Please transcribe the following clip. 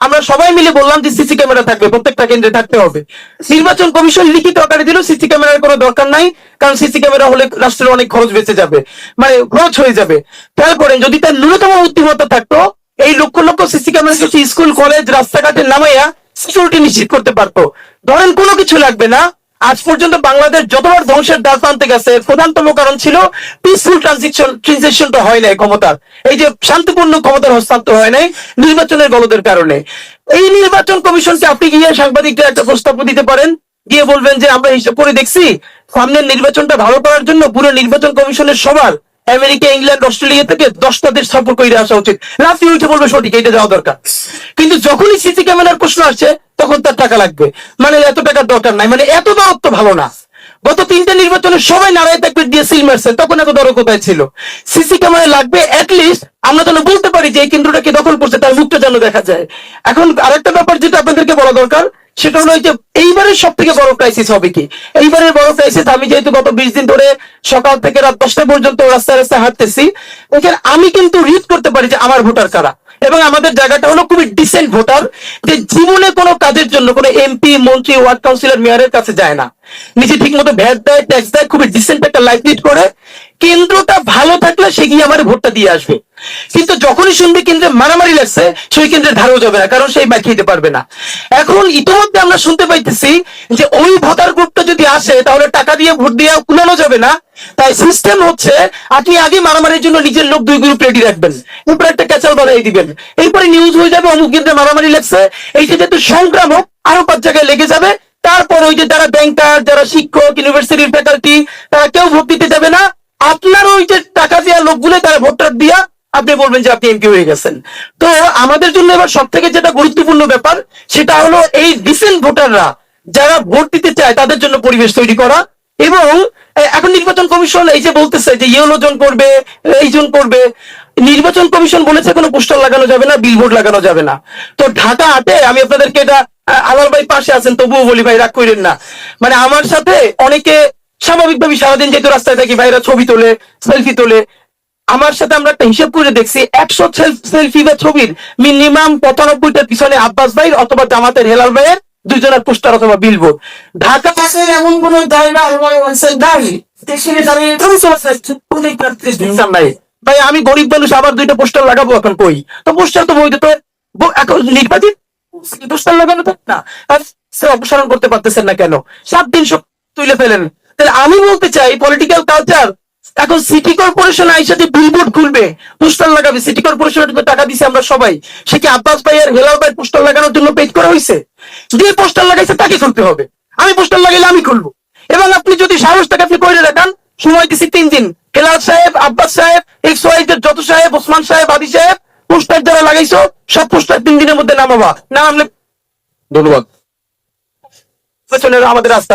আমরা সবাই মিলে বললাম যে সিসি ক্যামেরা থাকবে, প্রত্যেকটা কেন্দ্রে থাকতে হবে। নির্বাচন কমিশন লিখিত আকারে দিল, সিসি ক্যামেরার কোনো দরকার নাই, কারণ সিসি ক্যামেরা হলে রাষ্ট্রের অনেক খরচ বেঁচে যাবে মানে খরচ হয়ে যাবে। খেয়াল করেন যদি তার ন্যূনতম বুদ্ধিমত্তা থাকতো, এই lakh lakh CC camera school, college, রাস্তাঘাটে নামাইয়া সিকিউরিটি নিশ্চিত করতে পারতো। ধরেন কোনো কিছু লাগবে না আজ পর্যন্ত বাংলাদেশ যতবার ধ্বংসের দাস আনতে গেছে প্রধানতম কারণ ছিল পিসফুল ট্রানজিশন ট্রানজিশনটা হয় নাই ক্ষমতার। এই যে শান্তিপূর্ণ ক্ষমতার হস্তান্তর হয় নাই নির্বাচনের গলদের কারণে। এই নির্বাচন কমিশনকে আপনি গিয়ে সাংবাদিকদের একটা প্রস্তাব দিতে পারেন, গিয়ে বলবেন যে আমরা হিসাব করে দেখছি, সামনের নির্বাচনটা ভালো করার জন্য পুরো নির্বাচন কমিশনের সবার আমেরিকা, ইংল্যান্ড, অস্ট্রেলিয়া থেকে দশটা দেশ সফর করে আসা উচিত। রাতে উঠে বলবে সঠিক এটা যাওয়া দরকার। কিন্তু যখনই সিসি ক্যামেরার প্রশ্ন আসছে তখন তার টাকা লাগবে। মানে এত টাকার দরকার নাই মানে এত দরদ তো ভালো না। গত তিনটে নির্বাচনে সবাই নারায় তাকবির দিয়ে সিল মারছে, তখন এত দর কোথায় ছিল? সিসি ক্যামেরা লাগবে লিস্ট আমরা যেন বলতে পারি যে এই কেন্দ্রটাকে দখল করছে, তার মুখটা যেন দেখা যায়। এখন আরেকটা ব্যাপার যেটা আপনাদেরকে বলা দরকার সেটা হলো যে এইবারের সব থেকে বড় ক্রাইসিস হবে কি? এইবারের বড় ক্রাইসিস আমি যেহেতু গত বিশ দিন ধরে সকাল থেকে রাত দশটা পর্যন্ত রাস্তায় রাস্তায় হাঁটতেছি এখানে আমি কিন্তু রিড করতে পারি যে আমার ভোটার কারা? এবং আমাদের জায়গাটা হলো খুবই ডিসেন্ট ভোটার, যে জীবনে কোনো কাজের জন্য কোনো এমপি মন্ত্রী ওয়ার্ড কাউন্সিলর মেয়রের কাছে যায় না। নিজে ঠিক মতো ভ্যাট দেয় ট্যাক্স দেয়, খুবই ডিসেন্ট একটা লাইফ লিড করে কেন্দ্রটা ভালো থাকলে সে গিয়ে আমার ভোটটা দিয়ে আসবে। কিন্তু যখনই শুনবে কেন্দ্রে মারামারি লাগছে সেই কেন্দ্রে ধারও যাবে না, কারণ সেই দিতে পারবে না। এখন ইতিমধ্যে আমরা শুনতে পাইতেছি যে ওই ভোটার গ্রুপটা যদি আসে, তাহলে টাকা দিয়ে ভোট দিয়ে কুলানো যাবে না। তাই সিস্টেম হচ্ছে, আপনি আগে মারামারির জন্য নিজের লোক দুই গ্রুপ রেডি রাখবেন। এরপর একটা ক্যাচাল বানাই দিবেন। এরপরে নিউজ হয়ে যাবে, অমুক কেন্দ্রে মারামারি লাগছে। এই যেহেতু সংক্রামক আরও পাঁচ জায়গায় লেগে যাবে। তারপর ওই যে যারা ব্যাংকার যারা শিক্ষক ইউনিভার্সিটির ফ্যাকাল্টি তারা কেউ ভোট দিতে যাবে না। আপনার ওই যে টাকা দেওয়া লোকগুলো তারা ভোটটা দিয়া আপনি বলবেন যে আপনি এমপি হয়ে গেছেন। তো আমাদের জন্য এবার সব থেকে যেটা গুরুত্বপূর্ণ ব্যাপার, সেটা হলো এই ডিসেন্ট ভোটাররা, যারা ভোট দিতে চায়, তাদের জন্য পরিবেশ তৈরি করা এবং এখন নির্বাচন কমিশন এই যে বলতেছে যে ইয়েলো জন করবে, এই জন করবে, নির্বাচন কমিশন বলেছে কোনো পোস্টার লাগানো যাবে না বিলবোর্ড লাগানো যাবে না। তো ঢাকা আটে আমি আপনাদেরকে এটা, আ- আলাল ভাই পাশে আছেন, তবুও বলি ভাই, রাগ করেন না। মানে আমার সাথে অনেকে স্বাভাবিকভাবে সারাদিন যেহেতু রাস্তায় থাকি, ভাইরা ছবি তোলে সেলফি তোলে, আমার সাথে আমরা একটা হিসেব করে দেখছি, একশো সেলফি বা ছবির মিনিমাম পঁচানব্বইটার পিছনে আব্বাস ভাই অথবা জামাতের হেলাল ভাইয়ের দুজনের পোস্টার অথবা বিলবোর্ড ঢাকা এমন কোন ভাই, আমি গরিব মানুষ, আবার দুইটা পোস্টার লাগাবো এখন কই? তো পোস্টার তো বইতে তো নির্বাচিত পোস্টার লাগানো না। সে অপসারণ করতে পারতেছেন না কেন? সাত দিন সব তুলে ফেলেন। তাহলে আমি বলতে চাই পলিটিক্যাল কালচার এখন সিটি কর্পোরেশন আইসা যে বিলবোর্ড খুলবে পোস্টার লাগাবে সিটি কর্পোরেশনের টাকা দিছে আমরা সবাই সে কি আব্বাস ভাই আর হেলাল ভাই পোস্টার লাগানোর জন্য পেজ করা হয়েছে যে পোস্টার লাগাইছে তাকে খুলতে হবে। আমি পোস্টার লাগাইলে আমি খুলবো। এবং আপনি যদি সাহস থাকে আপনি করে রাখান সময় দিছি তিন দিন। হেলাল সাহেব আব্বাস সাহেব এক্স ওয়াই যত সাহেব ওসমান সাহেব আদি সাহেব পোস্টার যারা লাগাইছো সব পোস্টার তিন দিনের মধ্যে নামাবা। না নামলে ধন্যবাদ। আমাদের রাস্তা